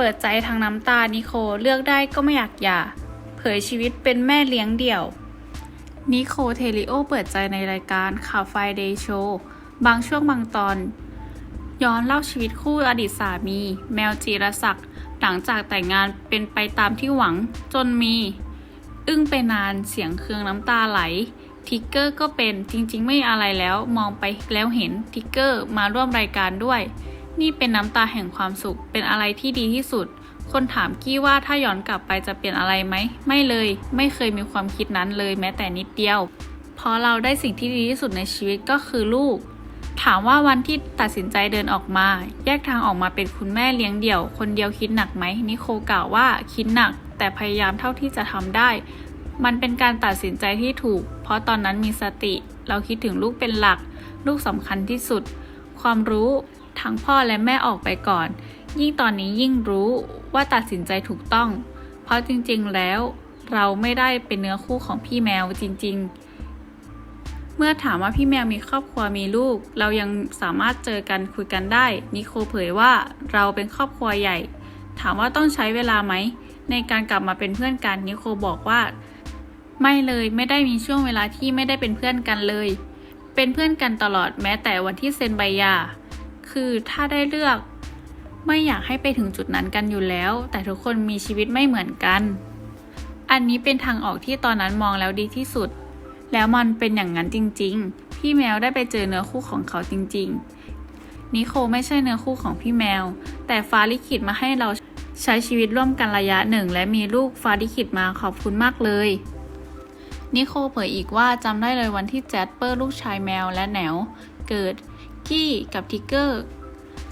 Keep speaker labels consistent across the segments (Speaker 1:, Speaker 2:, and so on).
Speaker 1: เปิดใจทางน้ำตานิโคเลือกได้ก็ไม่อยากหย่า เผยชีวิตเป็นแม่เลี้ยงเดี่ยว นิโคเทลิโอเปิดใจในรายการข่าวไฟเดย์โชว์บางช่วงบางตอน ย้อนเล่าชีวิตคู่อดีตสามี แมวจีรศักดิ์หลังจากแต่งงานเป็นไปตามที่หวังจนมี อึ้งไปนานเสียงเคืองน้ำตาไหลทิกเกอร์ก็เป็นจริงๆ ไม่อะไรแล้วมองไปแล้วเห็นทิกเกอร์มาร่วมรายการด้วย นี่เป็นน้ำตาแห่งความสุข เป็นอะไรที่ดีที่สุด คนถามกี้ว่าถ้าย้อนกลับไปจะเปลี่ยนอะไรไหม ไม่เลย ไม่เคยมีความคิดนั้นเลยแม้แต่นิดเดียว เพราะเราได้สิ่งที่ดีที่สุดในชีวิตก็คือลูก ถามว่าวันที่ตัดสินใจเดินออกมา แยกทางออกมาเป็นคุณแม่เลี้ยงเดี่ยว คนเดียวคิดหนักไหม นิโคกล่าวว่าคิดหนัก แต่พยายามเท่าที่จะทำได้ มันเป็นการตัดสินใจที่ถูก เพราะตอนนั้นมีสติ เราคิดถึงลูกเป็นหลัก ลูกสำคัญที่สุด ความรู้ ทั้งพ่อและแม่ออกไปก่อน ยิ่งตอนนี้ยิ่งรู้ว่าตัดสินใจถูกต้อง เพราะจริงๆแล้ว เราไม่ได้เป็นเนื้อคู่ของพี่แมวจริง ๆ เมื่อถามว่าพี่แมวมีครอบครัวมีลูก เรายังสามารถเจอกันคุยกันได้ นิโคเผยว่าเราเป็นครอบครัวใหญ่ ถามว่าต้องใช้เวลาไหมในการกลับมาเป็นเพื่อนกันนิโคบอกว่า ไม่เลยไม่ได้มีช่วงเวลาที่ไม่ได้เป็นเพื่อนกันเลย เป็นเพื่อนกันตลอดแม้แต่วันที่เซ็นใบหย่า คือถ้าได้เลือก ไม่อยากให้ไปถึงจุดนั้นกันอยู่แล้ว แต่ทุกคนมีชีวิตไม่เหมือนกัน อันนี้เป็นทางออกที่ตอนนั้นมองแล้วดีที่สุด แล้วมันเป็นอย่างนั้นจริง ๆ พี่แมวได้ไปเจอเนื้อคู่ของเขาจริง ๆ นิโคไม่ใช่เนื้อคู่ของพี่แมว แต่ฟ้าลิขิตมาให้เราใช้ชีวิตร่วมกันระยะหนึ่ง และมีลูกฟ้าลิขิตมาขอบคุณมากเลย นิโคเผยอีกว่าจำได้เลยวันที่แจสเปอร์ลูกชายแมวและแหนว เกิด กี้กับทิกเกอร์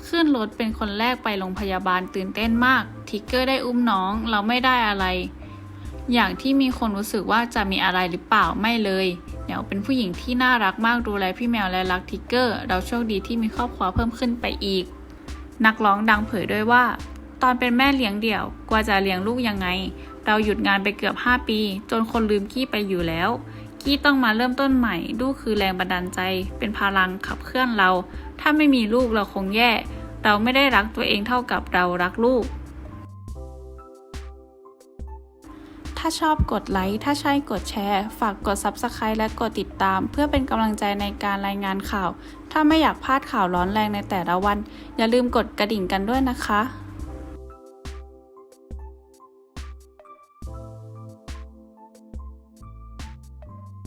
Speaker 1: ขึ้นรถเป็นคนแรกไปโรงพยาบาลตื่นเต้นมาก ทิกเกอร์ได้อุ้มน้องเราไม่ได้อะไร อย่างที่มีคนรู้สึกว่าจะมีอะไรหรือเปล่าไม่เลยแหนวเป็นผู้หญิงที่น่ารักมากดูแลพี่แมวและรักทิกเกอร์ เราโชคดีที่มีครอบครัวเพิ่มขึ้นไปอีก นักร้องดังเผยด้วยว่า ตอนเป็นแม่เลี้ยงเดี่ยว กว่าจะเลี้ยงลูกยังไง เราหยุดงานไปเกือบ 5 ปี จนคนลืมกี้ไปอยู่แล้ว กี้ต้องมาเริ่มต้นใหม่ ลูกคือแรงบันดาลใจ เป็นพลังขับเคลื่อนเรา ถ้าไม่มีลูกเราคงแย่ เราไม่ได้รักตัวเองเท่ากับเรารักลูก ถ้าชอบกดไลค์ ถ้าใช่กดแชร์ ฝากกด Subscribe และกดติดตาม เพื่อเป็นกำลังใจในการรายงานข่าว ถ้าไม่อยากพลาดข่าวร้อนแรงในแต่ละวัน อย่าลืมกดกระดิ่งกันด้วยนะคะ